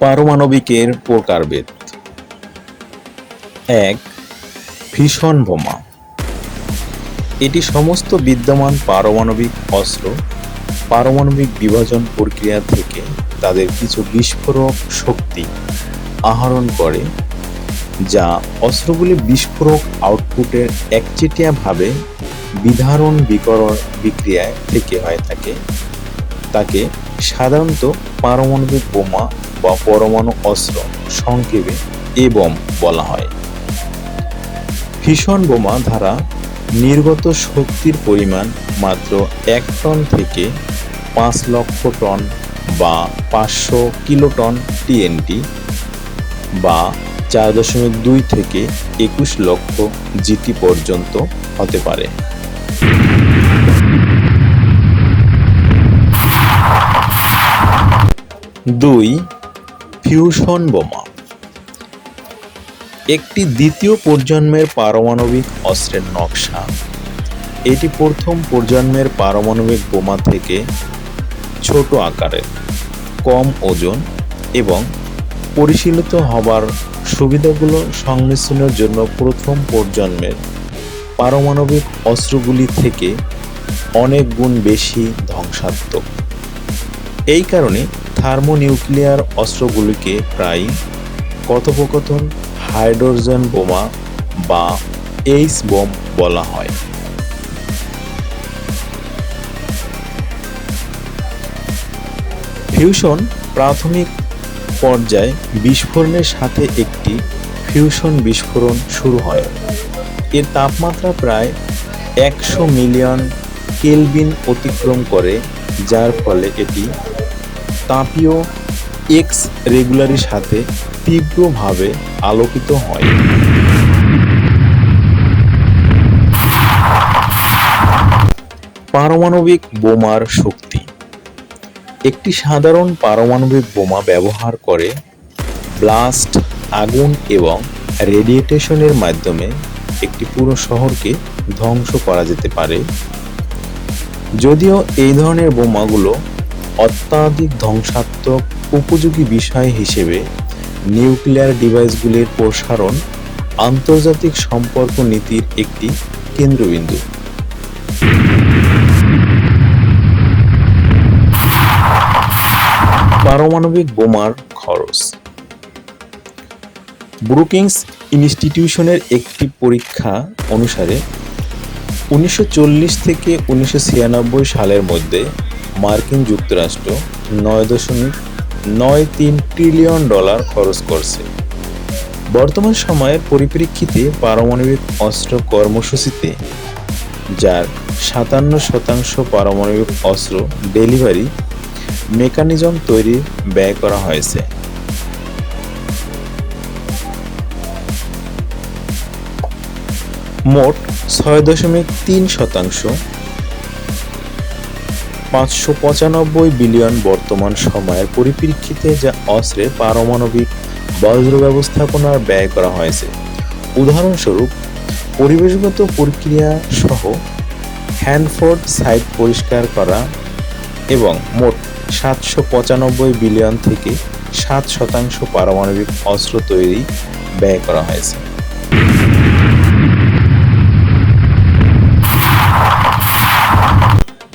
পারমাণবিকের প্রকারভেদ। এক, ভীষণ বোমা। এটি সমস্ত বিদ্যমান পারমাণবিক অস্ত্র, পারমাণবিক বিভাজন প্রক্রিয়া থেকে তাদের কিছু বিস্ফোরক শক্তি আহরণ করে, যা অস্ত্রগুলি বিস্ফোরক আউটপুটের একচেটিয়াভাবে বিধারণ বিকরণ বিক্রিয়ায় থেকে হয়ে থাকে। তাকে সাধারণত পারমাণবিক বোমা বা পরমাণু অস্ত্র সংক্ষেপে এ বম বলা হয়। ভীষণ বোমা দ্বারা নির্গত শক্তির পরিমাণ মাত্র এক টন থেকে পাঁচ লক্ষ টন বা পাঁচশো কিলোটন টিএনটি বা চার দশমিক দুই থেকে একুশ লক্ষ জিটি পর্যন্ত হতে পারে। দুই, ফিউশন বোমা। একটি দ্বিতীয় প্রজন্মের পারমাণবিক অস্ত্রের নকশা। এটি প্রথম প্রজন্মের পারমাণবিক বোমা থেকে ছোট আকারের কম ওজন এবং পরিশীলিত হবার সুবিধাগুলো সংমিশ্রণের জন্য প্রথম প্রজন্মের পারমাণবিক অস্ত্রগুলি থেকে অনেক গুণ বেশি ধ্বংসাত্মক। এই কারণে থার্মোনিউক্লিয়ার অস্ত্রগুলিকে প্রায় কথোপকথন, হাইড্রোজেন বোমা বা এইস বোম বলা হয়। ফিউশন প্রাথমিক পর্যায়ে বিস্ফোরণের সাথে একটি ফিউশন বিস্ফোরণ শুরু হয়। এর তাপমাত্রা প্রায় একশো মিলিয়ন কেলভিন অতিক্রম করে, যার ফলে এটি তাপীয় এক্স রেগুলারির সাথে তীব্রভাবে আলোকিত হয়। পারমাণবিক বোমার শক্তি। একটি সাধারণ পারমাণবিক বোমা ব্যবহার করে ব্লাস্ট, আগুন এবং রেডিয়েটেশনের মাধ্যমে একটি পুরো শহরকে ধ্বংস করা যেতে পারে। যদিও এই ধরনের বোমাগুলো অত্যাধিক ধ্বংসাত্মক উপযোগী বিষয় হিসেবে নিউক্লিয়ার ডিভাইসগুলির প্রসারণ আন্তর্জাতিক সম্পর্ক নীতির একটি কেন্দ্রবিন্দু। পারমাণবিক বোমার খরচ। ব্রুকিংস ইনস্টিটিউশনের একটি পরীক্ষা অনুসারে উনিশশো চল্লিশ থেকে উনিশশো ছিয়ানব্বই সালের মধ্যে মার্কিন যুক্তরাষ্ট্র নয় দশমিক নয় তিন ট্রিলিয়ন ডলার খরচ করছে। বর্তমান সময়ের পরিপ্রেক্ষিতে পারমাণবিক অস্ত্র কর্মসূচিতে, যার সাতান্ন শতাংশ পারমাণবিক অস্ত্র ডেলিভারি মেকানিজম তৈরি ব্যয় করা হয়েছে। মোট ছয় দশমিক তিন শতাংশ পাঁচশো পঁচানব্বই বিলিয়ন বর্তমান সময়ের পরিপ্রেক্ষিতে যা অস্ত্রে পারমাণবিক বজ্র ব্যবস্থাপনার ব্যয় করা হয়েছে। উদাহরণস্বরূপ, পরিবেশগত প্রক্রিয়া সহ হ্যান্ডফোর্ড সাইট পরিষ্কার করা এবং মোট সাতশো পঁচানব্বই বিলিয়ন থেকে সাত শতাংশ পারমাণবিক অস্ত্র তৈরি ব্যয় করা হয়েছে।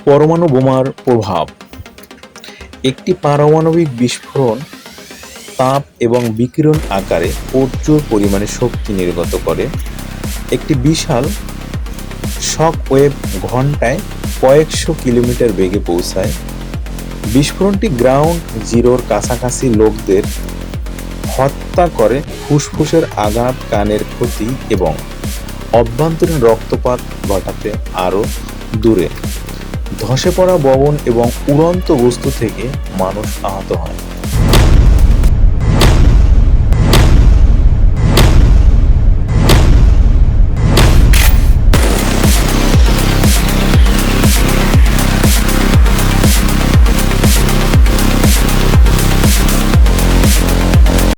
পরমাণু বোমার প্রভাব। একটি পারমাণবিক বিস্ফোরণ তাপ এবং বিকিরণ আকারে প্রচুর পরিমাণে শক্তি নির্গত করে। একটি বিশাল শক ওয়েভ ঘন্টায় কয়েকশো কিলোমিটার বেগে পৌঁছায়। বিস্ফোরণটি গ্রাউন্ড জিরোর কাছাকাছি লোকদের হত্যা করে, ফুসফুসের আঘাত, কানের ক্ষতি এবং অভ্যন্তরীণ রক্তপাত ঘটাতে আরও দূরে। ধসে পড়া ভবন এবং উড়ন্ত বস্তু থেকে মানুষ আহত হয়।